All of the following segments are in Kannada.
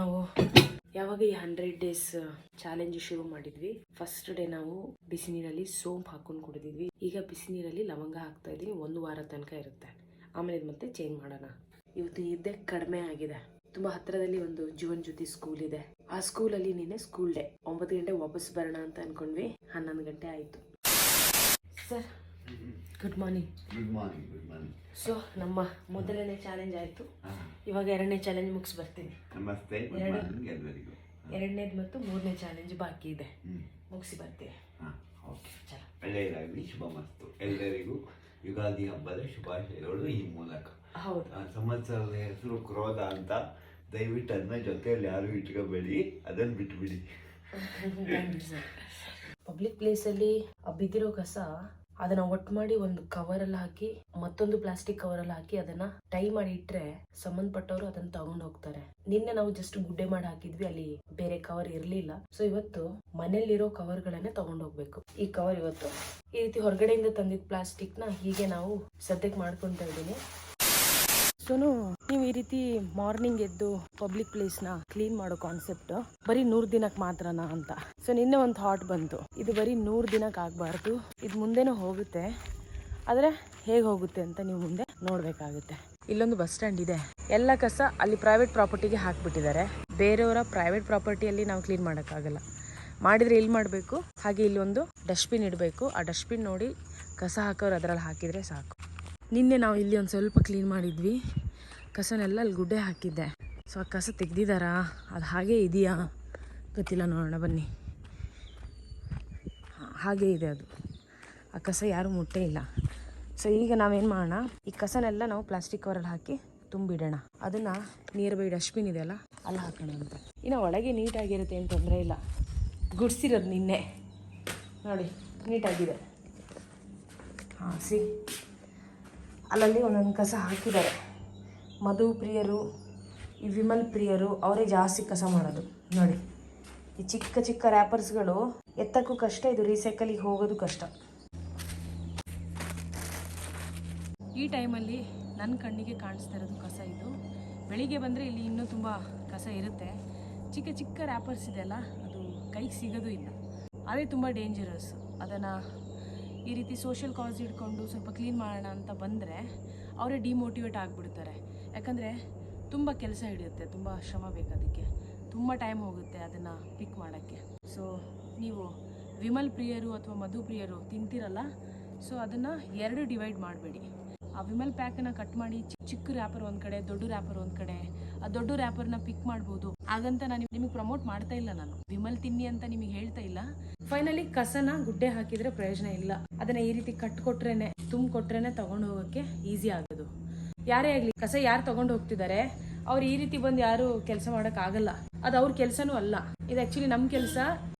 ನಾವು ಯಾವಾಗ ಈ ಹಂಡ್ರೆಡ್ ಡೇಸ್ ಚಾಲೆಂಜ್ ಶುರು ಮಾಡಿದ್ವಿ. ಫಸ್ಟ್ ಡೇ ನಾವು ಬಿಸಿ ನೀರಲ್ಲಿ ಸೋಂಪು ಹಾಕೊಂಡು ಕುಡಿದಿದ್ವಿ. ಈಗ ಬಿಸಿ ನೀರಲ್ಲಿ ಲವಂಗ ಹಾಕ್ತಾ ಇದೀವಿ ಒಂದು ವಾರ ತನಕ ಇರುತ್ತೆ. ಆಮೇಲೆ ಮತ್ತೆ ಚೇಂಜ್ ಮಾಡೋಣ. ಇವತ್ತು ಇದ್ದೇ ಕಡಿಮೆ ಆಗಿದೆ. ತುಂಬಾ ಹತ್ತಿರದಲ್ಲಿ ಒಂದು ಜೀವನ್ ಜ್ಯೋತಿ ಸ್ಕೂಲ್ ಇದೆ. ಆ ಸ್ಕೂಲಲ್ಲಿ ನಿನ್ನೆ ಸ್ಕೂಲ್ ಡೇ ಒಂಬತ್ತು ಗಂಟೆ ವಾಪಸ್ ಬರೋಣ ಅಂತ ಅನ್ಕೊಂಡ್ವಿ. ಹನ್ನೊಂದು ಗಂಟೆ ಆಯ್ತು. Sir good morning good morning good morning so ನಮ್ಮ ಮೊದಲನೇ ಚಾಲೆಂಜ್ ಆಯಿತು. ಇವಾಗ ಎರಡನೇ ಚಾಲೆಂಜ್ ಮುಗಿಸ್ ಬರ್ತೀನಿ. ನಮಸ್ತೆ ಎಲ್ಲರಿಗೂ ಎರಡನೇದು ಮತ್ತು ಮೂರನೇ ಚಾಲೆಂಜ್ ಬಾಕಿ ಇದೆ. ಮುಗಿಸಿ ಬರ್ತೀವಿ ಹಾಂ ಓಕೆ. ಚಲ. ಒಳ್ಳೆಯದಾಗಲಿ ಶುಭ ಮಸ್ತು ಎಲ್ಲರಿಗೂ ಯುಗಾದಿ ಹಬ್ಬದ ಶುಭಾಶಯಗಳು ಈ ಮೂಲಕ. ಹೌದು. ಆ, ಸಂವತ್ಸರದ ಹೆಸರು ಕ್ರೋಧ ಅಂತ ದಯವಿಟ್ಟು ಅದನ್ನ ಜೊತೆಯಲ್ಲಿ ಯಾರು ಇಟ್ಕೋಬೇಡಿ ಅದನ್ನು ಬಿಟ್ಬಿಡಿ. ಪಬ್ಲಿಕ್ ಪ್ಲೇಸಲ್ಲಿ ಬಿದ್ದಿರೋ ಕಸ ಅದನ್ನ ಒಟ್ಟು ಮಾಡಿ ಒಂದು ಕವರ್ ಅಲ್ಲಿ ಹಾಕಿ, ಮತ್ತೊಂದು ಪ್ಲಾಸ್ಟಿಕ್ ಕವರ್ ಅಲ್ಲಿ ಹಾಕಿ ಅದನ್ನ ಟೈ ಮಾಡಿ ಇಟ್ರೆ ಸಂಬಂಧಪಟ್ಟವರು ಅದನ್ನ ತಗೊಂಡು ಹೋಗ್ತಾರೆ. ನಿನ್ನೆ ನಾವು ಜಸ್ಟ್ ಗುಡ್ಡೆ ಮಾಡಿ ಹಾಕಿದ್ವಿ, ಅಲ್ಲಿ ಬೇರೆ ಕವರ್ ಇರಲಿಲ್ಲ. ಸೊ ಇವತ್ತು ಮನೆಯಲ್ಲಿರೋ ಕವರ್ ಗಳನ್ನೇ ತಗೊಂಡ್ ಹೋಗ್ಬೇಕು. ಈ ಕವರ್ ಇವತ್ತು. ಈ ರೀತಿ ಹೊರಗಡೆಯಿಂದ ತಂದಿದ್ ಪ್ಲಾಸ್ಟಿಕ್ನ ಹೀಗೆ ನಾವು ಸದ್ಯಕ್ಕೆ ಮಾಡ್ಕೊಂತ ಇದ್ದೀನಿ. ಸೋನು ನೀವು ಈ ರೀತಿ ಮಾರ್ನಿಂಗ್ ಎದ್ದು ಪಬ್ಲಿಕ್ನ ಕ್ಲೀನ್ ಮಾಡೋ ಕಾನ್ಸೆಪ್ಟ್ ಬರೀ ನೂರ್ ದಿನಕ್ಕೆ ಮಾತ್ರನಾ ಅಂತ. ಸೊ ನಿನ್ನೆ ಒಂದು ಥಾಟ್ ಬಂತು. ಇದು ಬರೀ ನೂರ್ ದಿನಕ್ಕೆ ಆಗಬಾರ್ದು. ಇದು ಮುಂದೆನೂ ಹೋಗುತ್ತೆ. ಆದರೆ ಹೇಗೆ ಹೋಗುತ್ತೆ ಅಂತ ನೀವು ಮುಂದೆ ನೋಡಬೇಕಾಗುತ್ತೆ. ಇಲ್ಲೊಂದು ಬಸ್ ಸ್ಟ್ಯಾಂಡ್ ಇದೆ. ಎಲ್ಲ ಕಸ ಅಲ್ಲಿ ಪ್ರೈವೇಟ್ ಪ್ರಾಪರ್ಟಿಗೆ ಹಾಕ್ಬಿಟ್ಟಿದ್ದಾರೆ. ಬೇರೆಯವರ ಪ್ರೈವೇಟ್ ಪ್ರಾಪರ್ಟಿಯಲ್ಲಿ ನಾವು ಕ್ಲೀನ್ ಮಾಡೋಕ್ಕಾಗಲ್ಲ. ಮಾಡಿದ್ರೆ ಇಲ್ಲಿ ಮಾಡಬೇಕು? ಹಾಗೆ ಇಲ್ಲೊಂದು ಡಸ್ಟ್ಬಿನ್ ಇಡಬೇಕು. ಆ ಡಸ್ಟ್ಬಿನ್ ನೋಡಿ ಕಸ ಹಾಕೋರು ಅದರಲ್ಲಿ ಹಾಕಿದರೆ ಸಾಕು. ನಿನ್ನೆ ನಾವು ಇಲ್ಲಿ ಒಂದು ಸ್ವಲ್ಪ ಕ್ಲೀನ್ ಮಾಡಿದ್ವಿ. ಕಸನೆಲ್ಲ ಅಲ್ಲಿ ಗುಡ್ಡೆ ಹಾಕಿದ್ದೆ. ಸೊ ಆ ಕಸ ತೆಗ್ದಿದ್ದಾರಾ ಅದು ಹಾಗೇ ಇದೆಯಾ? ಗೊತ್ತಿಲ್ಲ, ನೋಡೋಣ, ಬನ್ನಿ. ಹಾಗೇ ಇದೆ ಅದು. ಆ ಕಸ ಯಾರೂ ಮುಟ್ಟೇ ಇಲ್ಲ. ಸೊ ಈಗ ನಾವೇನು ಮಾಡೋಣ? ಈ ಕಸನೆಲ್ಲ ನಾವು ಪ್ಲಾಸ್ಟಿಕ್ ಕವರಲ್ಲಿ ಹಾಕಿ ತುಂಬಿಡೋಣ. ಅದನ್ನು ನಿಯರ್ ಬೈ ಡಸ್ಟ್ಬಿನ್ ಇದೆಯಲ್ಲ ಅಲ್ಲಿ ಹಾಕೋಣ ಅಂತ. ಇನ್ನು ಒಳಗೆ ನೀಟಾಗಿರುತ್ತೆ, ಏನು ತೊಂದರೆ ಇಲ್ಲ. ಗುಡ್ಸಿರೋದು ನಿನ್ನೆ. ನೋಡಿ, ನೀಟಾಗಿದೆ. ಹಾಂ ಸಿ ಅಲ್ಲಲ್ಲಿ ಒಂದೊಂದು ಕಸ ಹಾಕಿದ್ದಾರೆ. ಮಧು ಪ್ರಿಯರು, ಈ ವಿಮಲ್ ಪ್ರಿಯರು, ಅವರೇ ಜಾಸ್ತಿ ಕಸ ಮಾಡೋದು. ನೋಡಿ, ಈ ಚಿಕ್ಕ ಚಿಕ್ಕ ರ್ಯಾಪರ್ಸ್ಗಳು ಎತ್ತಕ್ಕೂ ಕಷ್ಟ, ಇದು ರೀಸೈಕಲಿಗೆ ಹೋಗೋದು ಕಷ್ಟ. ಈ ಟೈಮಲ್ಲಿ ನನ್ನ ಕಣ್ಣಿಗೆ ಕಾಣಿಸ್ತಾ ಇರೋದು ಕಸ ಇದು. ಬೆಳಿಗ್ಗೆ ಬಂದರೆ ಇಲ್ಲಿ ಇನ್ನೂ ತುಂಬ ಕಸ ಇರುತ್ತೆ. ಚಿಕ್ಕ ಚಿಕ್ಕ ರ್ಯಾಪರ್ಸ್ ಇದೆಯಲ್ಲ ಅದು ಕೈಗೆ ಸಿಗೋದು ಇಲ್ಲ. ಅದೇ ತುಂಬ ಡೇಂಜರಸ್ ಅದನ್ನು ಈ ರೀತಿ ಸೋಷಿಯಲ್ ಕಾಸ್ ಇಟ್ಕೊಂಡು ಸ್ವಲ್ಪ ಕ್ಲೀನ್ ಮಾಡೋಣ ಅಂತ ಬಂದರೆ ಅವರೇ ಡಿಮೋಟಿವೇಟ್ ಆಗಿಬಿಡ್ತಾರೆ. ಯಾಕಂದರೆ ತುಂಬ ಕೆಲಸ ಹಿಡಿಯುತ್ತೆ, ತುಂಬ ಶ್ರಮ ಬೇಕು ಅದಕ್ಕೆ. ತುಂಬ ಟೈಮ್ ಹೋಗುತ್ತೆ ಅದನ್ನು ಪಿಕ್ ಮಾಡೋಕ್ಕೆ. ಸೊ ನೀವು ವಿಮಲ್ ಪ್ರಿಯರು ಅಥವಾ ಮಧು ಪ್ರಿಯರು ತಿಂತೀರಲ್ಲ ಸೊ ಅದನ್ನು ಎರಡು ಡಿವೈಡ್ ಮಾಡಬೇಡಿ. ಆ ವಿಮಲ್ ಪ್ಯಾಕನ್ನು ಕಟ್ ಮಾಡಿ ಚಿಕ್ಕ ರ್ಯಾಪರ್ ಒಂದು ಕಡೆ, ದೊಡ್ಡ ರ್ಯಾಪರ್ ಒಂದು ಕಡೆ ದೊಡ್ಡ ರ್ಯಾಪರ್ನ ಪಿಕ್ ಮಾಡ್ಬೋದು. ಹಾಗಂತ ನಾನು ನಿಮಗೆ ಪ್ರಮೋಟ್ ಮಾಡ್ತಾ ಇಲ್ಲ ನಾನು. ವಿಮಲ್ ತಿನ್ನಿ ಅಂತ ನಿಮಗೆ ಹೇಳ್ತಾ ಇಲ್ಲ. ಫೈನಲಿ ಕಸನ ಗುಡ್ಡೆ ಹಾಕಿದ್ರೆ ಪ್ರಯೋಜನ ಇಲ್ಲ. ಅದನ್ನ ಈ ರೀತಿ ಕಟ್ ಕೊಟ್ರೇನೆ, ತುಂಬ ಕೊಟ್ರೇನೆ ತಗೊಂಡು ಹೋಗೋಕೆ ಈಸಿ ಆಗೋದು. ಯಾರೇ ಆಗಲಿ, ಕಸ ಯಾರು ತಗೊಂಡು ಹೋಗ್ತಿದ್ದಾರೆ ಅವ್ರು ಈ ರೀತಿ ಬಂದು ಯಾರು ಕೆಲಸ ಆಗಲ್ಲ. ಅದು ಅವ್ರ ಕೆಲಸನೂ ಅಲ್ಲ. ಇದು ಆಕ್ಚುಲಿ ನಮ್ಮ ಕೆಲಸ.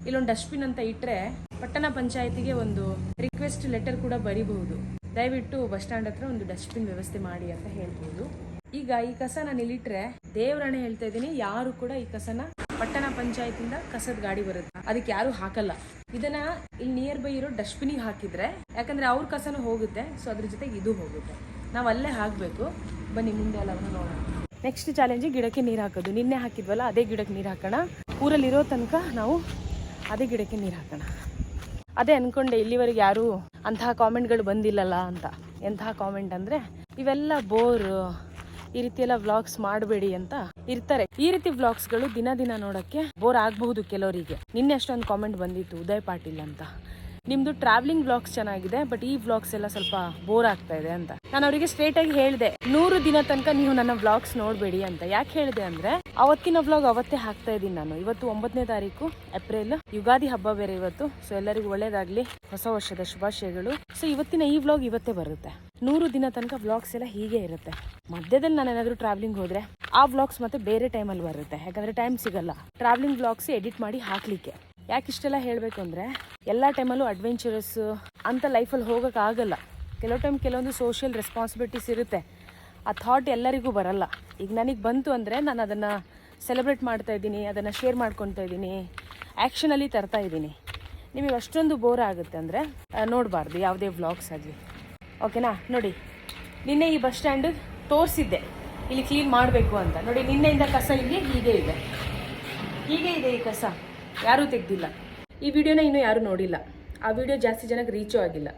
ಇಲ್ಲೊಂದು ಡಸ್ಟ್ಬಿನ್ ಅಂತ ಇಟ್ರೆ ಪಟ್ಟಣ ಪಂಚಾಯತಿಗೆ ಒಂದು ರಿಕ್ವೆಸ್ಟ್ ಲೆಟರ್ ಕೂಡ ಬರೀಬಹುದು. ದಯವಿಟ್ಟು ಬಸ್ ಸ್ಟ್ಯಾಂಡ್ ಹತ್ರ ಒಂದು ಡಸ್ಟ್ಬಿನ್ ವ್ಯವಸ್ಥೆ ಮಾಡಿ ಅಂತ ಹೇಳ್ಬೋದು. ಈಗ ಈ ಕಸ ನಾನು ಇಲ್ಲಿಟ್ರೆ ದೇವರಣೆ ಹೇಳ್ತಾ ಇದ್ದೀನಿ, ಯಾರು ಕೂಡ ಈ ಕಸನ ಪಟ್ಟಣ ಪಂಚಾಯತಿಂದ ಕಸದ ಗಾಡಿ ಬರುತ್ತೆ. ಅದಕ್ಕೆ ಯಾರು ಹಾಕಲ್ಲ. ಇದನ್ನ ಇಲ್ಲಿ ನಿಯರ್ ಬೈ ಇರೋ ಡಸ್ಟ್ಬಿನಿಗೆ ಹಾಕಿದ್ರೆ, ಯಾಕಂದ್ರೆ ಅವ್ರ ಕಸನ ಹೋಗುತ್ತೆ, ಸೊ ಅದ್ರ ಜೊತೆಗೆ ಇದು ಹೋಗುತ್ತೆ. ನಾವು ಅಲ್ಲೇ ಹಾಕಬೇಕು. ಬನ್ನಿ, ಮುಂದೆ ಎಲ್ಲವನ್ನು ನೋಡೋಣ. ನೆಕ್ಸ್ಟ್ ಚಾಲೆಂಜ್ ಗಿಡಕ್ಕೆ ನೀರು ಹಾಕೋದು. ನಿನ್ನೆ ಹಾಕಿದ್ವಲ್ಲ, ಅದೇ ಗಿಡಕ್ಕೆ ನೀರು ಹಾಕೋಣ. ಊರಲ್ಲಿರೋ ತನಕ ನಾವು ಅದೇ ಗಿಡಕ್ಕೆ ನೀರು ಹಾಕೋಣ. ಅದೇ ಅನ್ಕೊಂಡೆ, ಇಲ್ಲಿವರೆಗೆ ಯಾರು ಅಂತಹ ಕಾಮೆಂಟ್ಗಳು ಬಂದಿಲ್ಲಲ್ಲ ಅಂತ. ಎಂತಹ ಕಾಮೆಂಟ್ ಅಂದ್ರೆ, ಇವೆಲ್ಲ ಬೋರ್. ಈ ರೀತಿ ಎಲ್ಲ ವ್ಲಾಗ್ಸ್ ಮಾಡಬೇಡಿ ಅಂತ ಇರ್ತಾರೆ. ಈ ರೀತಿ ವ್ಲಾಗ್ಸ್ಗಳು ದಿನ ದಿನ ನೋಡಕ್ಕೆ ಬೋರ್ ಆಗಬಹುದು ಕೆಲವರಿಗೆ. ನಿನ್ನೆ ಅಷ್ಟೊಂದು ಕಾಮೆಂಟ್ ಬಂದಿತ್ತು, ಉದಯ್ ಪಾಟೀಲ್ ಅಂತ. ನಿಮ್ದು ಟ್ರಾವೆಲಿಂಗ್ ವ್ಲಾಗ್ಸ್ ಚೆನ್ನಾಗಿದೆ ಬಟ್ ಈ ವ್ಲಾಗ್ಸ್ ಎಲ್ಲ ಸ್ವಲ್ಪ ಬೋರ್ ಆಗ್ತಾ ಇದೆ ಅಂತ. ನಾನು ಅವರಿಗೆ ಸ್ಟ್ರೇಟ್ ಆಗಿ ಹೇಳಿದೆ, ನೂರು ದಿನ ತನಕ ನೀವು ನನ್ನ ವ್ಲಾಗ್ಸ್ ನೋಡಬೇಡಿ ಅಂತ. ಯಾಕೆ ಹೇಳಿದೆ ಅಂದ್ರೆ, ಅವತ್ತಿನ ವ್ಲಾಗ್ ಅವತ್ತೇ ಹಾಕ್ತಾ ಇದ್ದೀನಿ ನಾನು. ಇವತ್ತು ಒಂಬತ್ತನೇ ತಾರೀಕು ಏಪ್ರಿಲ್ ಯುಗಾದಿ ಹಬ್ಬ ಬೇರೆ ಇವತ್ತು ಸೊ ಎಲ್ಲರಿಗೂ ಒಳ್ಳೇದಾಗ್ಲಿ, ಹೊಸ ವರ್ಷದ ಶುಭಾಶಯಗಳು. ಸೊ ಇವತ್ತಿನ ಈ ವ್ಲಾಗ್ ಇವತ್ತೇ ಬರುತ್ತೆ. ನೂರು ದಿನ ತನಕ ವ್ಲಾಗ್ಸ್ ಎಲ್ಲ ಹೀಗೆ ಇರುತ್ತೆ. ಮಧ್ಯದಲ್ಲಿ ನಾನು ಏನಾದರೂ ಟ್ರಾವೆಲಿಂಗ್ ಹೋದರೆ ಆ ವ್ಲಾಗ್ಸ್ ಮತ್ತೆ ಬೇರೆ ಟೈಮಲ್ಲಿ ಬರುತ್ತೆ. ಯಾಕಂದರೆ ಟೈಮ್ ಸಿಗಲ್ಲ. ಟ್ರಾವೆಲಿಂಗ್ ವ್ಲಾಗ್ಸ್ ಎಡಿಟ್ ಮಾಡಿ ಹಾಕಲಿಕ್ಕೆ. ಯಾಕೆ ಇಷ್ಟೆಲ್ಲ ಹೇಳಬೇಕು ಅಂದರೆ ಎಲ್ಲ ಟೈಮಲ್ಲೂ ಅಡ್ವೆಂಚರಸ್ ಅಂತ ಲೈಫಲ್ಲಿ ಹೋಗೋಕ್ಕಾಗಲ್ಲ ಕೆಲವು ಟೈಮ್ ಕೆಲವೊಂದು ಸೋಷಿಯಲ್ ರೆಸ್ಪಾನ್ಸಿಬಿಲಿಟೀಸ್ ಇರುತ್ತೆ. ಆ ಥಾಟ್ ಎಲ್ಲರಿಗೂ ಬರಲ್ಲ. ಈಗ ನನಗೆ ಬಂತು ಅಂದರೆ ನಾನು ಅದನ್ನು ಸೆಲೆಬ್ರೇಟ್ ಮಾಡ್ತಾ ಇದ್ದೀನಿ, ಅದನ್ನು ಶೇರ್ ಮಾಡ್ಕೊತಾ ಇದ್ದೀನಿ ಆ್ಯಕ್ಷನಲ್ಲಿ ತರ್ತಾ ಇದ್ದೀನಿ. ನಿಮಗೆ ಅಷ್ಟೊಂದು ಬೋರ್ ಆಗುತ್ತೆ ಅಂದರೆ ನೋಡಬಾರ್ದು, ಯಾವುದೇ ವ್ಲಾಗ್ಸ್ ಆಗಲಿ. ಓಕೆನಾ? ನೋಡಿ, ನಿನ್ನೆ ಈ ಬಸ್ ಸ್ಟ್ಯಾಂಡ್ ತೋರಿಸಿದ್ದೆ. ಇಲ್ಲಿ ಕ್ಲೀನ್ ಮಾಡಬೇಕು ಅಂತ. ನೋಡಿ, ನಿನ್ನೆಯಿಂದ ಕಸ ಇಲ್ಲಿ ಹೀಗೆ ಇದೆ. ಹೀಗೆ ಇದೆ ಈ ಕಸ. ಯಾರೂ ತೆಗ್ದಿಲ್ಲ. ಈ ವಿಡಿಯೋನ ಇನ್ನೂ ಯಾರೂ ನೋಡಿಲ್ಲ. ಆ ವಿಡಿಯೋ ಜಾಸ್ತಿ ಜನಕ್ಕೆ ರೀಚೂ ಆಗಿಲ್ಲ.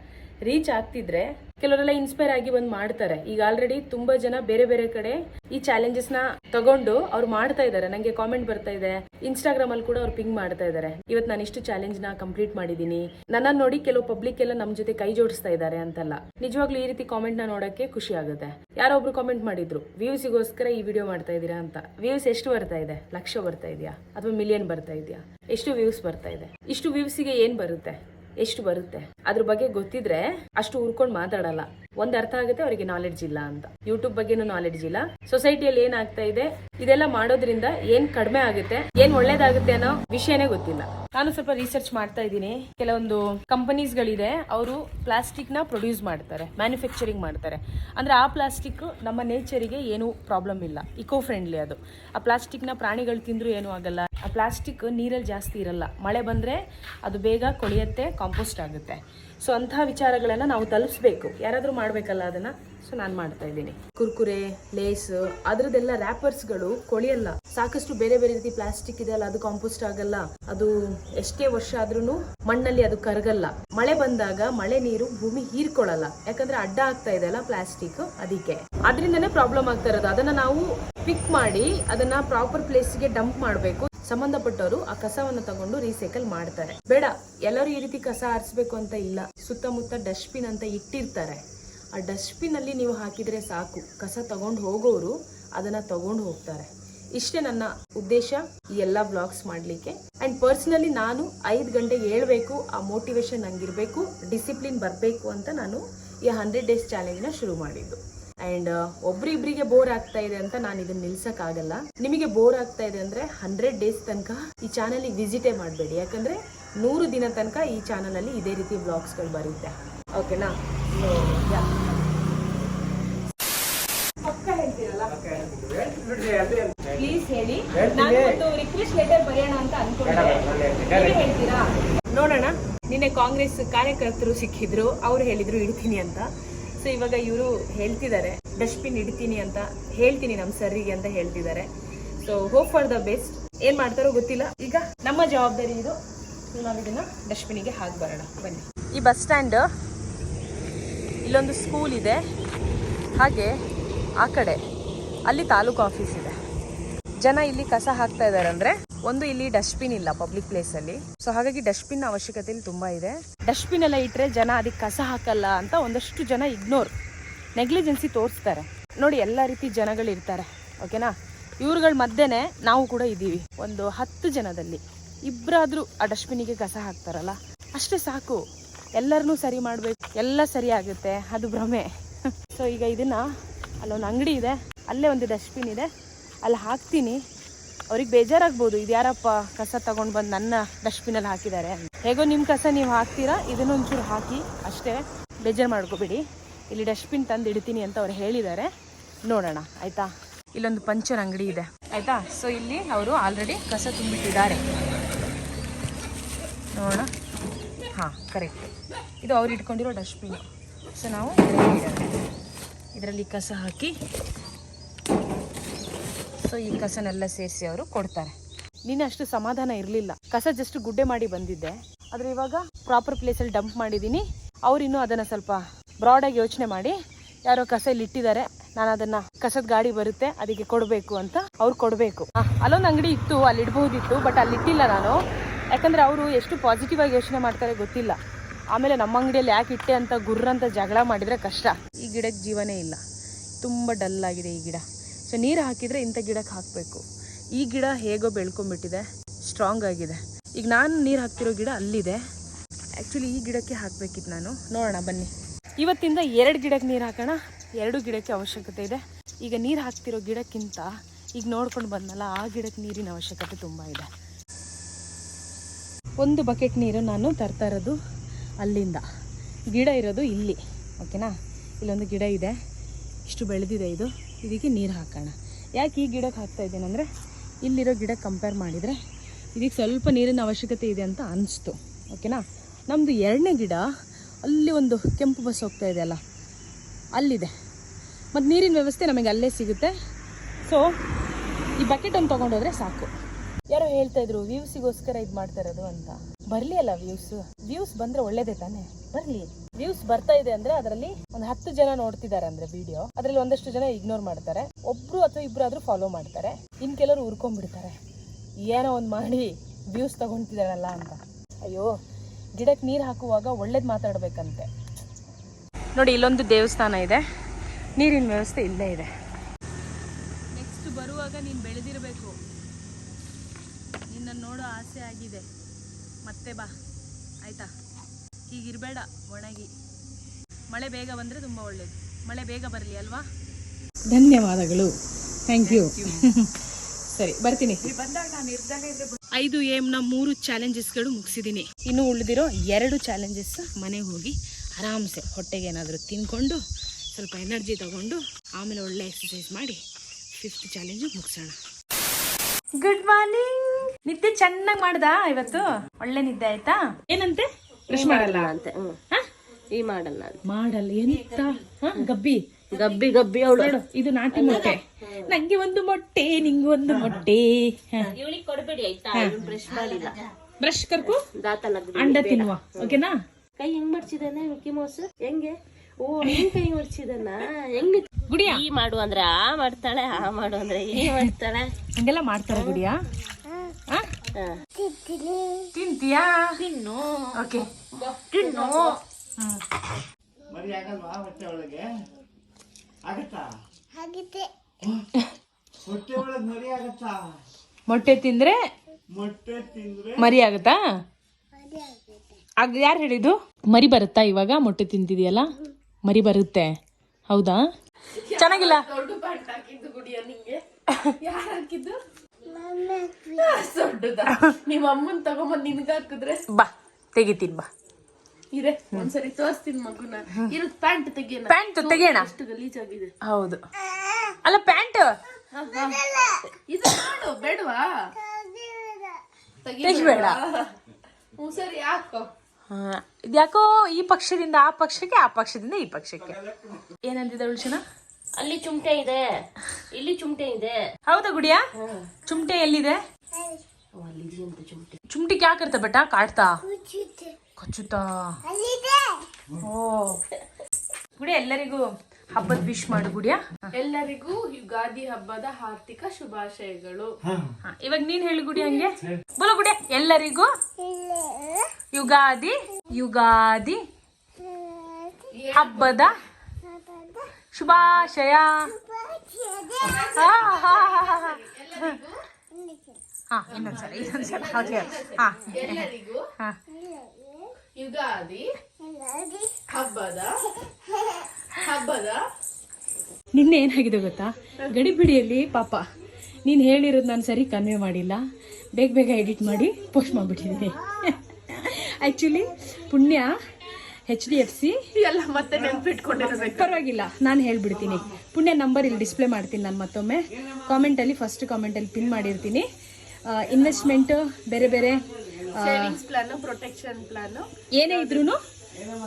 ರೀಚ್ ಆಗ್ತಿದ್ರೆ ಕೆಲವರೆಲ್ಲ ಇನ್ಸ್ಪೈರ್ ಆಗಿ ಬಂದು ಮಾಡ್ತಾರೆ. ಈಗ ಆಲ್ರೆಡಿ ತುಂಬಾ ಜನ ಬೇರೆ ಬೇರೆ ಕಡೆ ಈ ಚಾಲೆಂಜಸ್ನ ತಗೊಂಡು ಅವ್ರು ಮಾಡ್ತಾ ಇದ್ದಾರೆ ನಂಗೆ ಕಾಮೆಂಟ್ ಬರ್ತಾ ಇದೆ. ಇನ್ಸ್ಟಾಗ್ರಾಮ್ ಅಲ್ಲಿ ಕೂಡ ಅವ್ರು ಪಿಂಗ್ ಮಾಡ್ತಾ ಇದ್ದಾರೆ ಇವತ್ತು ನಾನು ಇಷ್ಟು ಚಾಲೆಂಜ್ನ ಕಂಪ್ಲೀಟ್ ಮಾಡಿದೀನಿ. ನನ್ನ ನೋಡಿ ಕೆಲವು ಪಬ್ಲಿಕ್ ಎಲ್ಲ ನಮ್ ಜೊತೆ ಕೈ ಜೋಡಿಸ್ತಾ ಇದ್ದಾರೆ ಅಂತಲ್ಲ. ನಿಜವಾಗ್ಲೂ ಈ ರೀತಿ ಕಾಮೆಂಟ್ನ ನೋಡಕ್ಕೆ ಖುಷಿ ಆಗುತ್ತೆ. ಯಾರೋ ಒಬ್ರು ಕಾಮೆಂಟ್ ಮಾಡಿದ್ರು ವ್ಯೂಸಿಗೋಸ್ಕರ ಈ ವಿಡಿಯೋ ಮಾಡ್ತಾ ಇದೀರಾ ಅಂತ. ವ್ಯೂಸ್ ಎಷ್ಟು ಬರ್ತಾ ಇದೆ? ಲಕ್ಷ ಬರ್ತಾ ಇದೆಯಾ? ಅಥವಾ ಮಿಲಿಯನ್ ಬರ್ತಾ ಇದೆಯಾ? ಎಷ್ಟು ವ್ಯೂಸ್ ಬರ್ತಾ ಇದೆ? ಇಷ್ಟು ವ್ಯೂಸ್ಗೆ ಏನ್ ಬರುತ್ತೆ? ಎಷ್ಟು ಬರುತ್ತೆ? ಅದ್ರ ಬಗ್ಗೆ ಗೊತ್ತಿದ್ರೆ ಅಷ್ಟು ಉರ್ಕೊಂಡು ಮಾತಾಡಲ್ಲ. ಒಂದ್ ಅರ್ಥ ಆಗುತ್ತೆ ಅವರಿಗೆ ನಾಲೆಡ್ಜ್ ಇಲ್ಲ ಅಂತ. ಯೂಟ್ಯೂಬ್ ಬಗ್ಗೆನೂ ನಾಲೆಡ್ಜ್ ಇಲ್ಲ. ಸೊಸೈಟಿಯಲ್ಲಿ ಏನ್ ಆಗ್ತಾ ಇದೆ? ಇದೆಲ್ಲ ಮಾಡೋದ್ರಿಂದ ಏನ್ ಕಡಿಮೆ ಆಗುತ್ತೆ? ಏನ್ ಒಳ್ಳೇದಾಗುತ್ತೆ ಅನ್ನೋ ವಿಷಯನೇ ಗೊತ್ತಿಲ್ಲ. ನಾನು ಸ್ವಲ್ಪ ರಿಸರ್ಚ್ ಮಾಡ್ತಾ ಇದ್ದೀನಿ. ಕೆಲವೊಂದು ಕಂಪನೀಸ್ ಗಳಿದೆ, ಅವರು ಪ್ಲಾಸ್ಟಿಕ್ನ ಪ್ರೊಡ್ಯೂಸ್ ಮಾಡ್ತಾರೆ ಮ್ಯಾನುಫ್ಯಾಕ್ಚರಿಂಗ್ ಮಾಡ್ತಾರೆ. ಅಂದ್ರೆ ಆ ಪ್ಲಾಸ್ಟಿಕ್ ನಮ್ಮ ನೇಚರಿಗೆ ಏನು ಪ್ರಾಬ್ಲಮ್ ಇಲ್ಲ. ಇಕೋ ಫ್ರೆಂಡ್ಲಿ ಅದು. ಆ ಪ್ಲಾಸ್ಟಿಕ್ನ ಪ್ರಾಣಿಗಳು ತಿಂದ್ರು ಏನೂ ಆಗಲ್ಲ. ಆ ಪ್ಲಾಸ್ಟಿಕ್ ನೀರಲ್ಲಿ ಜಾಸ್ತಿ ಇರಲ್ಲ. ಮಳೆ ಬಂದ್ರೆ ಅದು ಬೇಗ ಕೊಳೆಯುತ್ತೆ ಕಾಂಪೋಸ್ಟ್ ಆಗುತ್ತೆ. ಸೊ ಅಂತಹ ವಿಚಾರಗಳನ್ನ ನಾವು ತಲುಪಿಸ್ಬೇಕು. ಯಾರಾದ್ರೂ ಮಾಡ್ಬೇಕಲ್ಲ ಅದನ್ನ? ಸೊ ನಾನು ಮಾಡ್ತಾ ಇದ್ದೀನಿ. ಕುರ್ಕುರೆ, ಲೇಸ್, ಅದ್ರದ್ದೆಲ್ಲ ರ್ಯಾಪರ್ಸ್ಗಳು ಕೊಳೆಯಲ್ಲ. ಸಾಕಷ್ಟು ಬೇರೆ ಬೇರೆ ರೀತಿ ಪ್ಲಾಸ್ಟಿಕ್ ಇದೆ ಅಲ್ಲ, ಅದು ಕಾಂಪೋಸ್ಟ್ ಆಗಲ್ಲ. ಅದು ಎಷ್ಟೇ ವರ್ಷ ಆದ್ರೂ ಮಣ್ಣಲ್ಲಿ ಅದು ಕರಗಲ್ಲ. ಮಳೆ ಬಂದಾಗ ಮಳೆ ನೀರು ಭೂಮಿ ಹೀರ್ಕೊಳ್ಳಲ್ಲ. ಯಾಕಂದ್ರೆ ಅಡ್ಡ ಆಗ್ತಾ ಇದೆ ಅಲ್ಲ ಪ್ಲಾಸ್ಟಿಕ್ ಅದಕ್ಕೆ ಅದರಿಂದನೇ ಪ್ರಾಬ್ಲಮ್ ಆಗ್ತಾ ಇರೋದು. ಅದನ್ನ ನಾವು ಪಿಕ್ ಮಾಡಿ, ಅದನ್ನ ಪ್ರಾಪರ್ ಪ್ಲೇಸ್ಗೆ ಡಂಪ್ ಮಾಡಬೇಕು. ಸಂಬಂಧಪಟ್ಟವರು ಆ ಕಸವನ್ನು ತಗೊಂಡು ರೀಸೈಕಲ್ ಮಾಡ್ತಾರೆ. ಬೇಡ, ಎಲ್ಲರೂ ಈ ರೀತಿ ಕಸ ಆರಿಸ್ಬೇಕು ಅಂತ ಇಲ್ಲ. ಸುತ್ತಮುತ್ತ ಡಸ್ಟ್ಬಿನ್ ಅಂತ ಇಟ್ಟಿರ್ತಾರೆ. ಆ ಡಸ್ಟ್ಬಿನ್ ಅಲ್ಲಿ ನೀವು ಹಾಕಿದ್ರೆ ಸಾಕು. ಕಸ ತಗೊಂಡು ಹೋಗೋರು ಅದನ್ನ ತಗೊಂಡು ಹೋಗ್ತಾರೆ. ಇಷ್ಟೇ ನನ್ನ ಉದ್ದೇಶ ಈ ಎಲ್ಲ ಬ್ಲಾಗ್ಸ್ ಮಾಡಲಿಕ್ಕೆ. ಆ್ಯಂಡ್ ಪರ್ಸ್ನಲಿ ನಾನು ಐದು ಗಂಟೆಗೆ ಹೇಳ್ಬೇಕು, ಆ ಮೋಟಿವೇಶನ್ ನಂಗಿರಬೇಕು ಡಿಸಿಪ್ಲಿನ್ ಬರಬೇಕು ಅಂತ ನಾನು ಈ ಹಂಡ್ರೆಡ್ ಡೇಸ್ ಚಾಲೆಂಜ್ನ ಶುರು ಮಾಡಿದ್ದು. ಆ್ಯಂಡ್ ಒಬ್ರಿಬ್ರಿಗೆ ಬೋರ್ ಆಗ್ತಾ ಇದೆ ಅಂತ ನಾನು ಇದನ್ನ ನಿಲ್ಸಕ್ ಆಗಲ್ಲ ನಿಮಗೆ ಬೋರ್ ಆಗ್ತಾ ಇದೆ ಅಂದ್ರೆ ಹಂಡ್ರೆಡ್ ಡೇಸ್ ತನಕ ಈ ಚಾನಲ್ ವಿಸಿಟೇ ಮಾಡಬೇಡಿ. ಯಾಕಂದ್ರೆ ನೂರು ದಿನ ತನಕ ಈ ಚಾನಲ್ ಅಲ್ಲಿ ಇದೇ ರೀತಿ ಬ್ಲಾಗ್ಸ್ಗಳು ಬರುತ್ತೆ. ಓಕೆನಾ ಪ್ಲೀಸ್ ಹೇಳಿ. ನಾನು ಅಂತ ನೋಡೋಣ. ನಿನ್ನೆ ಕಾಂಗ್ರೆಸ್ ಕಾರ್ಯಕರ್ತರು ಸಿಕ್ಕಿದ್ರು. ಅವ್ರು ಹೇಳಿದ್ರು ಇಡ್ತೀನಿ ಅಂತ. ಸೊ ಇವಾಗ ಇವರು ಹೇಳ್ತಿದ್ದಾರೆ, ಡಸ್ಟ್ಬಿನ್ ಇಡ್ತೀನಿ ಅಂತ, ಹೇಳ್ತೀನಿ ನಮ್ಮ ಸರ್ರಿಗೆ ಅಂತ ಹೇಳ್ತಿದ್ದಾರೆ. So hope for the best ಏನ್ ಮಾಡ್ತಾರೋ ಗೊತ್ತಿಲ್ಲ. ಈಗ ನಮ್ಮ ಜವಾಬ್ದಾರಿ ಇದು. ನಾವು ಇದನ್ನ ಡಸ್ಟ್ಬಿನಿಗೆ ಹಾಕಿ ಬರೋಣ. ಬನ್ನಿ. ಈ ಬಸ್ ಸ್ಟ್ಯಾಂಡ್, ಇಲ್ಲೊಂದು ಸ್ಕೂಲ್ ಇದೆ. ಹಾಗೆ ಆ ಕಡೆ. ಅಲ್ಲಿ ತಾಲೂಕು ಆಫೀಸ್ ಇದೆ. ಜನ ಇಲ್ಲಿ ಕಸ ಹಾಕ್ತಾ ಇದ್ದಾರೆ ಅಂದ್ರೆ ಒಂದು ಇಲ್ಲಿ ಡಸ್ಟ್ಬಿನ್ ಇಲ್ಲ ಪಬ್ಲಿಕ್ ಪ್ಲೇಸ್ ಅಲ್ಲಿ. ಸೊ ಹಾಗಾಗಿ ಡಸ್ಟ್ಬಿನ್ ಅವಶ್ಯಕತೆ ಇಲ್ಲಿ ತುಂಬಾ ಇದೆ. ಡಸ್ಟ್ಬಿನ್ ಎಲ್ಲ ಇಟ್ಟರೆ ಜನ ಅದಕ್ಕೆ ಕಸ ಹಾಕಲ್ಲ ಅಂತ ಒಂದಷ್ಟು ಜನ ಇಗ್ನೋರ್ ನೆಗ್ಲಿಜೆನ್ಸಿ ತೋರಿಸ್ತಾರೆ. ನೋಡಿ, ಎಲ್ಲ ರೀತಿ ಜನಗಳು ಇರ್ತಾರೆ. ಓಕೆನಾ ಇವ್ರುಗಳ ಮಧ್ಯೆನೆ ನಾವು ಕೂಡ ಇದ್ದೀವಿ ಒಂದು ಹತ್ತು ಜನದಲ್ಲಿ. ಇಬ್ಬರಾದ್ರೂ ಆ ಡಸ್ಟ್ಬಿನ್ನಿಗೆ ಕಸ ಹಾಕ್ತಾರಲ್ಲ? ಅಷ್ಟೇ ಸಾಕು. ಎಲ್ಲರನ್ನೂ ಸರಿ ಮಾಡಬೇಕು. ಎಲ್ಲ ಸರಿ ಆಗುತ್ತೆ. ಅದು ಭ್ರಮೆ. ಸೊ ಈಗ ಇದನ್ನ ಅಲ್ಲೊಂದು ಅಂಗಡಿ ಇದೆ. ಅಲ್ಲೇ ಒಂದು ಡಸ್ಟ್ಬಿನ್ ಇದೆ. ಅಲ್ಲಿ ಹಾಕ್ತೀನಿ. ಅವ್ರಿಗೆ ಬೇಜಾರಾಗ್ಬೋದು, ಇದು ಯಾರಪ್ಪ ಕಸ ತಗೊಂಡು ಬಂದು ನನ್ನ ಡಸ್ಟ್ಬಿನಲ್ಲಿ ಹಾಕಿದ್ದಾರೆ? ಹೇಗೋ ನಿಮ್ಮ ಕಸ ನೀವು ಹಾಕ್ತೀರಾ, ಇದನ್ನೊಂಚೂರು ಹಾಕಿ ಅಷ್ಟೇ ಬೇಜಾರು ಮಾಡ್ಕೋಬೇಡಿ. ಇಲ್ಲಿ ಡಸ್ಟ್ಬಿನ್ ತಂದು ಇಡ್ತೀನಿ ಅಂತ ಅವ್ರು ಹೇಳಿದ್ದಾರೆ. ನೋಡೋಣ, ಆಯ್ತಾ? ಇಲ್ಲೊಂದು ಪಂಚರ್ ಅಂಗಡಿ ಇದೆ. ಆಯ್ತಾ? ಸೊ ಇಲ್ಲಿ ಅವರು ಆಲ್ರೆಡಿ ಕಸ ತುಂಬಿಟ್ಟಿದ್ದಾರೆ. ನೋಡೋಣ. ಹಾಂ ಕರೆಕ್ಟ್ ಇದು ಅವ್ರು ಇಟ್ಕೊಂಡಿರೋ ಡಸ್ಟ್ಬಿನ್. ಸೊ ನಾವು ಇದರಲ್ಲಿ ಕಸ ಹಾಕಿ ಸೊ ಈ ಕಸನೆಲ್ಲ ಸೇರಿಸಿ ಅವರು ಕೊಡ್ತಾರೆ. ನೀನು ಅಷ್ಟು ಸಮಾಧಾನ ಇರಲಿಲ್ಲ. ಕಸ ಜಸ್ಟ್ ಗುಡ್ಡೆ ಮಾಡಿ ಬಂದಿದ್ದೆ. ಆದರೆ ಇವಾಗ ಪ್ರಾಪರ್ ಪ್ಲೇಸಲ್ಲಿ ಡಂಪ್ ಮಾಡಿದ್ದೀನಿ ಅವ್ರು ಇನ್ನೂ ಅದನ್ನು ಸ್ವಲ್ಪ ಬ್ರಾಡಾಗಿ ಯೋಚನೆ ಮಾಡಿ ಯಾರೋ ಕಸ ಇಲ್ಲಿ ಇಟ್ಟಿದ್ದಾರೆ. ನಾನು ಅದನ್ನು ಕಸದ ಗಾಡಿ ಬರುತ್ತೆ, ಅದಕ್ಕೆ ಕೊಡಬೇಕು ಅಂತ ಅವ್ರು ಕೊಡಬೇಕು. ಅಲ್ಲೊಂದು ಅಂಗಡಿ ಇತ್ತು, ಅಲ್ಲಿ ಇಡ್ಬೋದಿತ್ತು ಬಟ್ ಅಲ್ಲಿ ಇಟ್ಟಿಲ್ಲ ನಾನು. ಯಾಕಂದ್ರೆ ಅವರು ಎಷ್ಟು ಪಾಸಿಟಿವ್ ಆಗಿ ಯೋಚನೆ ಮಾಡ್ತಾರೆ ಗೊತ್ತಿಲ್ಲ. ಆಮೇಲೆ ನಮ್ಮ ಅಂಗಡಿಯಲ್ಲಿ ಯಾಕೆ ಇಟ್ಟೆ ಅಂತ ಗುರ್ರಂತ ಜಗಳ ಮಾಡಿದ್ರೆ ಕಷ್ಟ. ಈ ಗಿಡಕ್ಕೆ ಜೀವನೇ ಇಲ್ಲ. ತುಂಬ ಡಲ್ ಆಗಿದೆ ಈ ಗಿಡ. ಸೊ ನೀರು ಹಾಕಿದರೆ ಇಂಥ ಗಿಡಕ್ಕೆ ಹಾಕಬೇಕು. ಈ ಗಿಡ ಹೇಗೋ ಬೆಳ್ಕೊಂಬಿಟ್ಟಿದೆ ಸ್ಟ್ರಾಂಗ್ ಆಗಿದೆ. ಈಗ ನಾನು ನೀರು ಹಾಕ್ತಿರೋ ಗಿಡ ಅಲ್ಲಿದೆ. ಆ್ಯಕ್ಚುಲಿ ಈ ಗಿಡಕ್ಕೆ ಹಾಕಬೇಕಿತ್ತು ನಾನು. ನೋಡೋಣ, ಬನ್ನಿ. ಇವತ್ತಿಂದ ಎರಡು ಗಿಡಕ್ಕೆ ನೀರು ಹಾಕೋಣ, ಎರಡು ಗಿಡಕ್ಕೆ ಅವಶ್ಯಕತೆ ಇದೆ. ಈಗ ನೀರು ಹಾಕ್ತಿರೋ ಗಿಡಕ್ಕಿಂತ ಈಗ ನೋಡ್ಕೊಂಡು ಬಂದಲ್ಲ ಆ ಗಿಡಕ್ಕೆ ನೀರಿನ ಅವಶ್ಯಕತೆ ತುಂಬ ಇದೆ. ಒಂದು ಬಕೆಟ್ ನೀರು ನಾನು ತರ್ತಾ ಇರೋದು ಅಲ್ಲಿಂದ. ಗಿಡ ಇರೋದು ಇಲ್ಲಿ. ಓಕೆನಾ ಇಲ್ಲೊಂದು ಗಿಡ ಇದೆ. ಇಷ್ಟು ಬೆಳೆದಿದೆ ಇದು. ಇದಕ್ಕೆ ನೀರು ಹಾಕೋಣ. ಯಾಕೆ ಈ ಗಿಡಕ್ಕೆ ಹಾಕ್ತಾ ಇದ್ದೀನಿ ಅಂದರೆ ಇಲ್ಲಿರೋ ಗಿಡಕ್ಕೆ ಕಂಪೇರ್ ಮಾಡಿದರೆ ಇದಕ್ಕೆ ಸ್ವಲ್ಪ ನೀರಿನ ಅವಶ್ಯಕತೆ ಇದೆ ಅಂತ ಅನಿಸ್ತು. ಓಕೆನಾ ನಮ್ಮದು ಎರಡನೇ ಗಿಡ ಅಲ್ಲಿ ಒಂದು ಕೆಂಪು ಬಸ್ ಹೋಗ್ತಾ ಇದೆ ಅಲ್ಲ, ಅಲ್ಲಿದೆ. ಮತ್ತು ನೀರಿನ ವ್ಯವಸ್ಥೆ ನಮಗೆ ಅಲ್ಲೇ ಸಿಗುತ್ತೆ. ಸೊ ಈ ಬಕೆಟ್ ಒಂದು ತೊಗೊಂಡೋದ್ರೆ ಸಾಕು. ಯಾರೋ ಹೇಳ್ತಾ ಇದ್ರು ವ್ಯೂಸಿಗೋಸ್ಕರ ಇದು ಮಾಡ್ತಾ ಇರೋದು ಅಂತ. ಬರಲಿ ಅಲ್ಲ ವ್ಯೂಸ್ ವ್ಯೂಸ್ ಬಂದ್ರೆ ಒಳ್ಳೇದೇ ತಾನೆ? ಬರ್ಲಿ. ವ್ಯೂಸ್ ಬರ್ತಾ ಇದೆ ಅಂದ್ರೆ ಅದರಲ್ಲಿ ಒಂದು ಹತ್ತು ಜನ ನೋಡ್ತಿದ್ದಾರೆ ಅಂದ್ರೆ ವಿಡಿಯೋ ಅದರಲ್ಲಿ ಒಂದಷ್ಟು ಜನ ಇಗ್ನೋರ್ ಮಾಡ್ತಾರೆ. ಒಬ್ರು ಅಥವಾ ಇಬ್ರು ಆದ್ರೂ ಫಾಲೋ ಮಾಡ್ತಾರೆ. ಇನ್ ಕೆಲವರು ಉರ್ಕೊಂಡ್ಬಿಡ್ತಾರೆ ಏನೋ ಒಂದು ಮಾಡಿ ವ್ಯೂಸ್ ತಗೊಂತಿದಾರಲ್ಲ ಅಂತ. ಅಯ್ಯೋ ಗಿಡಕ್ಕೆ ನೀರು ಹಾಕುವಾಗ ಒಳ್ಳೇದು ಮಾತಾಡ್ಬೇಕಂತೆ. ನೋಡಿ, ಇಲ್ಲೊಂದು ದೇವಸ್ಥಾನ ಇದೆ. ನೀರಿನ ವ್ಯವಸ್ಥೆ ಇಲ್ಲೇ ಇದೆ. ನೆಕ್ಸ್ಟ್ ಬರುವಾಗ ನೀನು ಬೆಳೆದಿರಬೇಕು. ನಿನ್ನನ್ನು ನೋಡೋ ಆಸೆ ಆಗಿದೆ. ಮತ್ತೆ ಬಾ. ಆಯ್ತಾ? ಹೀಗಿರಬೇಡ ಒಣಗಿ. ಮಳೆ ಬೇಗ ಬಂದರೆ ತುಂಬ ಒಳ್ಳೇದು. ಮಳೆ ಬೇಗ ಬರಲಿ ಅಲ್ವಾ? ಧನ್ಯವಾದಗಳು. ಥ್ಯಾಂಕ್ ಯು ಸರಿ ಬರ್ತೀನಿ. ಐದು ಏಮ್ನ ಮೂರು ಚಾಲೆಂಜಸ್ಗಳು ಮುಗಿಸಿದ್ದೀನಿ ಇನ್ನು ಉಳಿದಿರೋ ಎರಡು ಚಾಲೆಂಜಸ್ ಮನೆಗೆ ಹೋಗಿ ಆರಾಮ್ಸೆ ಹೊಟ್ಟೆಗೆ ಏನಾದರೂ ತಿನ್ಕೊಂಡು ಸ್ವಲ್ಪ ಎನರ್ಜಿ ತಗೊಂಡು ಆಮೇಲೆ ಒಳ್ಳೆ ಎಕ್ಸಸೈಸ್ ಮಾಡಿ ಫಿಫ್ತ್ ಚಾಲೆಂಜ್ ಮುಗಿಸೋಣ. ಗುಡ್ ಮಾರ್ನಿಂಗ್ ನಿದ್ದೆ ಚೆನ್ನಾಗಿ ಮಾಡ್ದ ಇವತ್ತು? ಒಳ್ಳೆ ನಿದ್ದೆ ಆಯ್ತಾ? ಏನಂತೆ? ಬ್ರಷ್ ಮಾಡಲ್ಲ ಅಂತೆ ಈ ಮಾಡಲ್ಲ ಅಂತ. ಮಾಡಲ್ಲ ಎಂತ? ಹ? ಗಬ್ಬಿ. ಗಬ್ಬಿ ಗಬ್ಬಿ ಅವಳು. ನೋಡು ಇದು ನಾಟಿ ಮೊಟ್ಟೆ. ನಂಗೆ ಒಂದು ಮೊಟ್ಟೆ ನಿಂಗೆ ಒಂದು ಮೊಟ್ಟೆ. ಇವಳಿಗೆ ಕೊಡ್ಬೇಡಿ ಆಯ್ತಾ? ಬ್ರಷ್ ಮಾಡಿಲ್ಲ. ಬ್ರಷ್ ಕರ್ಕು? ದಾತ ನಗ್ದು ಅಂಡ ತಿನ್ನುವ ಓಕೆನಾ? ಕೈ ಹೆಂಗ್ ಮಡ್ಚಿದಾನೆ ಮಿಕ್ಕಿ ಮೌಸ್ ಹೆಂಗೆ? ಓ ಹೆಂಗ್ ಕೈ ಮಡ್ಚಿದಾನ ಹೆಂಗ್ ಗುಡಿಯ? ಈ ಮಾಡು ಅಂದ್ರೆ ಆ ಮಾಡ್ತಾಳೆ ಆ ಮಾಡು ಅಂದ್ರೆ ಈ ಮಾಡ್ತಾಳೆ. ಹಂಗೆಲ್ಲ ಮಾಡ್ತಾರ ಗುಡಿಯ. ತಿಂತೀಯಾ? ತಿನ್ನು. ಓಕೆ. ತಿನ್ನು. ಮರಿ ಆಗಲ್ವಾ ಹೊಟ್ಟೆ ಒಳಗೆ? ಆಗತ್ತಾ? ಹೊಟ್ಟೆ ಒಳಗೆ ಮರಿ ಆಗತ್ತಾ? ಮೊಟ್ಟೆ ತಿಂದ್ರೆ? ಮೊಟ್ಟೆ ತಿಂದ್ರೆ? ಮರಿ ಆಗುತ್ತಾ? ಆಗ ಯಾರು ಹೇಳಿದ್ದು? ಮರಿ ಬರುತ್ತಾ ಇವಾಗ? ಮೊಟ್ಟೆ ತಿಂತಿದೆಯಲ್ಲ? ಮರಿ ಬರುತ್ತೆ. ಹೌದಾ? ಚೆನ್ನಾಗಿಲ್ಲ. ನಿಮ್ಮ ಅಮ್ಮನ್ ತಗೊಂಬಂದ್ ನಿನ್ಗ ಹಾಕಿದ್ರೆ? ಬಾ ತೆಗಿತೀನಿ ಬಾ. ಇರೆ ಒಂದ್ಸರಿ ತೋರಿಸ್ತೀನಿ ಮಗುನ. ಇರು ಪ್ಯಾಂಟ್ ತೆಗಿಯೋಣ. ಪ್ಯಾಂಟ್ ತೆಗಿಯೋಣ? ಅಷ್ಟು ಗಲೀಜಾಗಿದೆ. ಹೌದು. ಅಲ್ಲ ಪ್ಯಾಂಟ್? ಇದು ಮಾಡು ಬೇಡವಾ? ತೆಗಿಬೇಡ. ಹ್ಞೂ ಸರಿ ಹಾಕೋ. ಇದ್ಯಾಕೋ ಈ ಪಕ್ಷದಿಂದ ಆ ಪಕ್ಷಕ್ಕೆ ಆ ಪಕ್ಷದಿಂದ ಈ ಪಕ್ಷಕ್ಕೆ. ಏನಂತಿದ್ದಾಳು ಉಳ್ಸಣ ಅಲ್ಲಿ ಚುಮಟೆ ಇದೆ. ಇಲ್ಲಿ ಚುಮಟೆ ಇದೆ. ಹೌದಾ ಗುಡಿಯಾ? ಚುಮಟೆ ಎಲ್ಲಿದೆ? ಚುಮಟಿ. ಅಲ್ಲಿ ಬೆಟ್ಟ? ಕಾಡ್ತಾ? ಕಚ್ಚುತ್ತಾ. ಓ. ಗುಡಿ ಎಲ್ಲರಿಗೂ ಹಬ್ಬದ ವಿಶ್ ಮಾಡು ಗುಡಿಯಾ. ಎಲ್ಲರಿಗೂ ಯುಗಾದಿ ಹಬ್ಬದ ಹಾರ್ದಿಕ ಶುಭಾಶಯಗಳು. ಹಾ, ಇವಾಗ ನೀನ್ ಹೇಳು ಗುಡಿ ಹಂಗೆ. ಬೋಲೋ ಗುಡಿ ಎಲ್ಲರಿಗೂ ಯುಗಾದಿ ಯುಗಾದಿ. ಹಬ್ಬದ ಶುಭಾಶಯ ಹಾ, ಇನ್ನೊಂದ್ಸಲ ಇನ್ನೊಂದ್ಸಲ ಹಾ ಹಾ. ಯುಗಾದಿ ಹಬ್ಬದ ಹಬ್ಬದ ನಿನ್ನೆ ಏನಾಗಿದೆ ಗೊತ್ತಾ? ಗಡಿಬಿಡಿಯಲ್ಲಿ ಪಾಪ. ನೀನು ಹೇಳಿರೋದು ನಾನು ಸರಿ ಕನ್ವೆ ಮಾಡಿಲ್ಲ. ಬೇಗ ಬೇಗ ಎಡಿಟ್ ಮಾಡಿ ಪೋಸ್ಟ್ ಮಾಡಿಬಿಟ್ಟಿದ್ದೀನಿ. ಆ್ಯಕ್ಚುಲಿ ಪುಣ್ಯ ಹೆಚ್ ಡಿ ಎಫ್ ಸಿ ಎಲ್ಲ ಮತ್ತೆ ನೆನ್ಪಿಟ್ಕೊಂಡಿರ್ಬೇಕು. ಪರವಾಗಿಲ್ಲ ನಾನು ಹೇಳ್ಬಿಡ್ತೀನಿ. ಪುಣ್ಯ ನಂಬರ್ ಇಲ್ಲಿ ಡಿಸ್ಪ್ಲೇ ಮಾಡ್ತೀನಿ ನಾನು ಮತ್ತೊಮ್ಮೆ. ಕಾಮೆಂಟಲ್ಲಿ ಫಸ್ಟ್ ಕಾಮೆಂಟಲ್ಲಿ ಪಿನ್ ಮಾಡಿರ್ತೀನಿ. ಇನ್ವೆಸ್ಟ್ಮೆಂಟ್ ಬೇರೆ ಬೇರೆ ಪ್ಲಾನ್ ಪ್ರೊಟೆಕ್ಷನ್ ಪ್ಲಾನ್ ಏನೇ ಇದ್ರೂ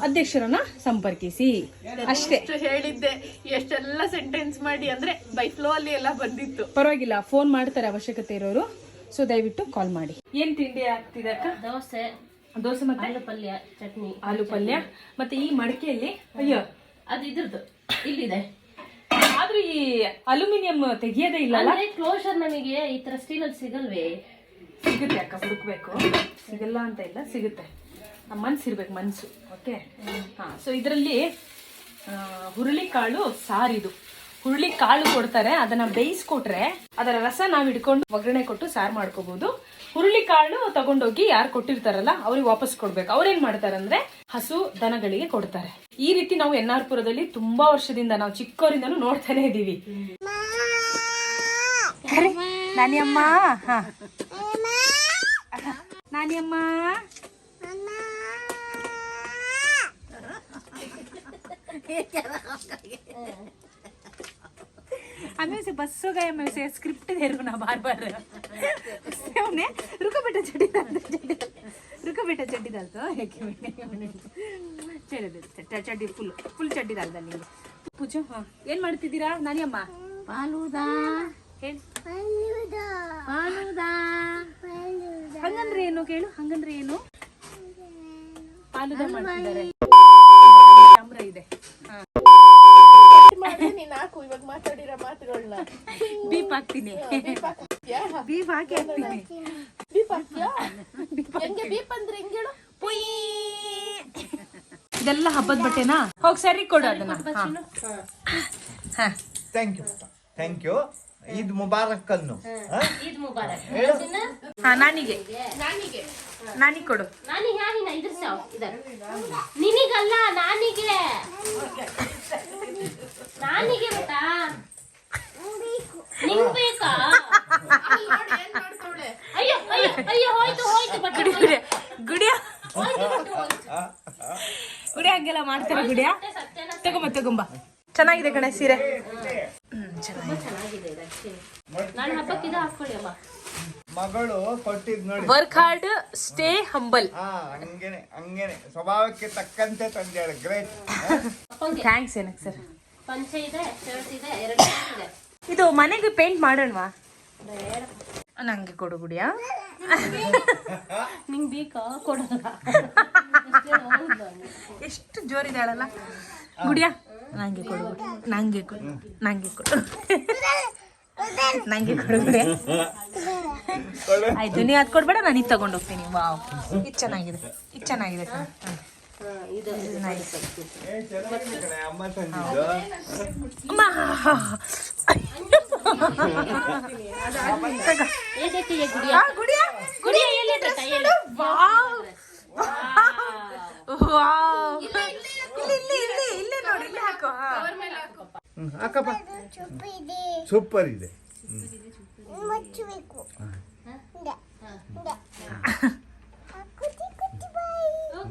ಅಧ್ಯಕ್ಷರನ್ನ ಸಂಪರ್ಕಿಸಿ. ಅಷ್ಟೇ. ಹೇಳಿದ್ದೆ ಎಷ್ಟೆಲ್ಲ ಸೆಂಟೆನ್ಸ್ ಮಾಡಿ ಅಂದ್ರೆ ಬೈ ಫ್ಲೋ ಅಲ್ಲಿ ಎಲ್ಲ ಬಂದಿತ್ತು. ಪರವಾಗಿಲ್ಲ ಫೋನ್ ಮಾಡ್ತಾರೆ ಅವಶ್ಯಕತೆ ಇರೋರು. ಸೊ ದಯವಿಟ್ಟು ಕಾಲ್ ಮಾಡಿ. ಏನ್ ತಿಂಡಿ ಆಗ್ತಿದೆ ಅಕ್ಕ? ದೋಸೆ. ದೋಸೆ ಮತ್ತೆ ಆಲೂ ಪಲ್ಯ ಚಟ್ನಿ ಆಲೂ ಪಲ್ಯ ಮತ್ತೆ ಈ ಮಡಕೆಯಲ್ಲಿ ಅಯ್ಯೋ. ಅದು ಇದ್ರದ್ದು. ಇಲ್ಲಿದೆ. ಆದ್ರೂ ಈ ಅಲ್ಯೂಮಿನಿಯಂ ತೆಗಿಯೋದೇ ಇಲ್ಲ ಅಂದ್ರೆ ಕ್ಲೋಶರ್ ನಮಗೆ ಈ ತರ ಸ್ಟೀಲ್ ಅಲ್ಲಿ ಸಿಗಲ್ವೇ? ಸಿಗುತ್ತೆ ಅಕ್ಕ ಹುಡುಕ್ಬೇಕು. ಸಿಗಲ್ಲ ಅಂತ ಇಲ್ಲ ಸಿಗುತ್ತೆ. ನಮ್ಮ ಮನ್ಸು ಇರ್ಬೇಕು ಮನ್ಸು. ಓಕೆ ಹಾ ಸೊ ಇದರಲ್ಲಿ ಹುರುಳಿ ಕಾಳು ಸಾರಿದು. ಹುರುಳಿ ಕಾಳು ಕೊಡ್ತಾರೆ ಅದನ್ನ ಬೇಯಿಸ್ಕೊಟ್ರೆ ಅದರ ರಸ ನಾವು ಹಿಡ್ಕೊಂಡು ಒಗ್ಗರಣೆ ಕೊಟ್ಟು ಸಾರು ಮಾಡ್ಕೋಬಹುದು ಹುರುಳಿ ಕಾಳು ತಗೊಂಡೋಗಿ ಯಾರು ಕೊಟ್ಟಿರ್ತಾರಲ್ಲ ಅವ್ರಿಗೆ ವಾಪಸ್ ಕೊಡ್ಬೇಕು ಅವ್ರೇನ್ ಮಾಡ್ತಾರಂದ್ರೆ ಹಸು ದನಗಳಿಗೆ ಕೊಡ್ತಾರೆ ಈ ರೀತಿ ನಾವು ಎನ್ ಆರ್ ಪುರದಲ್ಲಿ ತುಂಬಾ ವರ್ಷದಿಂದ ನಾವು ಚಿಕ್ಕವರಿಂದನೂ ನೋಡ್ತಾನೆ ಇದೀವಿ ಅರೆ, ನಾನಿ ಅಮ್ಮ ಹಾ ನಾನಿ ಅಮ್ಮ हमें उसे बस हो गया मैं उसे स्क्रिप्ट दे रही हूँ ना बार बार ಅವನೇ ರುಕಬೆಟ್ಟ ಚಡ್ಡಿ ಚಡ್ಡಿ ರುಕಬೆಟ್ಟ ಚಡ್ಡಿದಾಲ್ತು ಚಡ್ಡಿ ಚಡ್ಡಿ ಫುಲ್ ಫುಲ್ ಚಡ್ಡಿದಾಲ್ದ ನಿಮಗೆ ನಿಮ್ಗೆ ಹಾಂ. ಏನು ಮಾಡ್ತಿದ್ದೀರಾ ನಾನಿಯಮ್ಮ? ಪಾಲೂದಾ. ಹಂಗಂದ್ರೆ ಏನು ಕೇಳು ಹಂಗಂದ್ರೆ ಏನು? ಪಾಲುದ ಮಾಡ್ತಿದ್ದಾರೆ. ಇದೆ. ನೀನ್ ಹಾಕು ಇವಾಗ ಮಾತಾಡಿರೋ ಮಾತುಗಳನ್ನ ಬೀಪ್ ಹಾಕ್ತೀನಿ. ಬೀಪ್ ಹಾಕಿ ಹಾಕ್ತೀನಿ. ಬೀಪ್ ಹಾಕ್ತೀಯಾ? ಹೆಂಗೆ ಬೀಪ್ ಅಂದ್ರೆ ಹೆಂಗ್ ಹೇಳು? ಇದೆಲ್ಲ ಹಬ್ಬದ ಬಟ್ಟೆನಾ? ಹೋಗಿ ಸರಿ ಕೊಡು ಅದನ್ನ. ಹಾ. ಹಾ. Thank you thank you Eid Mubarak ಅನ್ನು ಹ? ಈದ್ ಮುಬಾರಕ್. ಹಾ ನಾನಿಗೆ. ನಾನಿಗೆ. ನಾನಿ ಕೊಡು. ನಾನಿಗೆ ಯಾರಿನ ಇದ್ರ ಸಾವ್ ಇದರ ನಿನಗಲ್ಲ ನಾನಿಗೆ. ನಾನಿಗೆ ಬೇಟಾ ನಿಂಗ್ ಬೇಕಾ? ಅಯ್ಯೋ ಅಯ್ಯೋ ಅಯ್ಯೋ ಹೋಯ್ತು ಹೋಯ್ತು ಬಟ್ಟೆ ಗುಡಿ ಗುಡಿ ಗುಡಿಯ? ಹೋಯ್ತು ಹೋಯ್ತು. ಗುಡಿ ಹಂಗೆಲ್ಲ ಮಾಡ್ತಾರೆ ಗುಡಿಯ? ತಗೊಂಬ ತಗೊಂಬ. ಚೆನ್ನಾಗಿದೆ ಕಣೆ ಸೀರೆ. ಚೆನ್ನಾಗಿದೆ. ಹಬ್ಬಕ್ಕೆ ಇದು ಹಾಕೊಳ್ಳಿ ಅಮ್ಮ. ಮಗಳು ಕೊಟ್ಟಿದ್ ನೋಡಿ. ವರ್ಕ್ ಹಾರ್ಡ್ ಸ್ಟೇ ಹಂಬಲ್ ಹಂಗೇನೆ ಹಂಗೇನೆ. ಸ್ವಭಾವಕ್ಕೆ ತಕ್ಕಂತೆ ತಂದೆ ಗ್ರೇಟ್ ಥ್ಯಾಂಕ್ಸ್ ಏನಕ್ಕೆ ಸರ್? ಪಂಚೆ ಇದೆ ಶರ್ಟ್ ಇದೆ ಎರಡು ಇದೆ. ಇದು ಮನೆಗೆ ಪೇಂಟ್ ಮಾಡೋಣವಾ? ನಂಗೆ ಕೊಡು ಗುಡಿಯ. ನಿಂಗೆ ಬೇಕಾ? ಕೊಡಲ್ಲ ಎಷ್ಟು ಜೋರಿದಾಳಲ್ಲ ಗುಡಿಯ. ನಂಗೆ ಕೊಡು. ನಂಗೆ ಕೊಡು. ನಂಗೆ ಕೊಡು. ನಂಗೆ ಕೊಡು ಗುಡಿಯ. ಆಯ್ತು ನೀ ಅದ್ ಕೊಡ್ಬೇಡ ನಾನು ಇದು ತಗೊಂಡು ಹೋಗ್ತೀನಿ. ವಾವ್. ಇದು ಚೆನ್ನಾಗಿದೆ. ಇದು ಚೆನ್ನಾಗಿದೆ ಸೂಪರ್ ಇದೆ.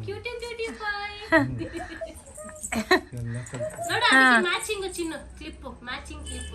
ಕ್ಯೂಟ್ ಅಂಡ್ ಬ್ಯೂಟಿಫೈ ನೋಡು ಮ್ಯಾಚಿಂಗ್ ಚಿನ್ನ ಕ್ಲಿಪ್ ಮ್ಯಾಚಿಂಗ್ ಕ್ಲಿಪ್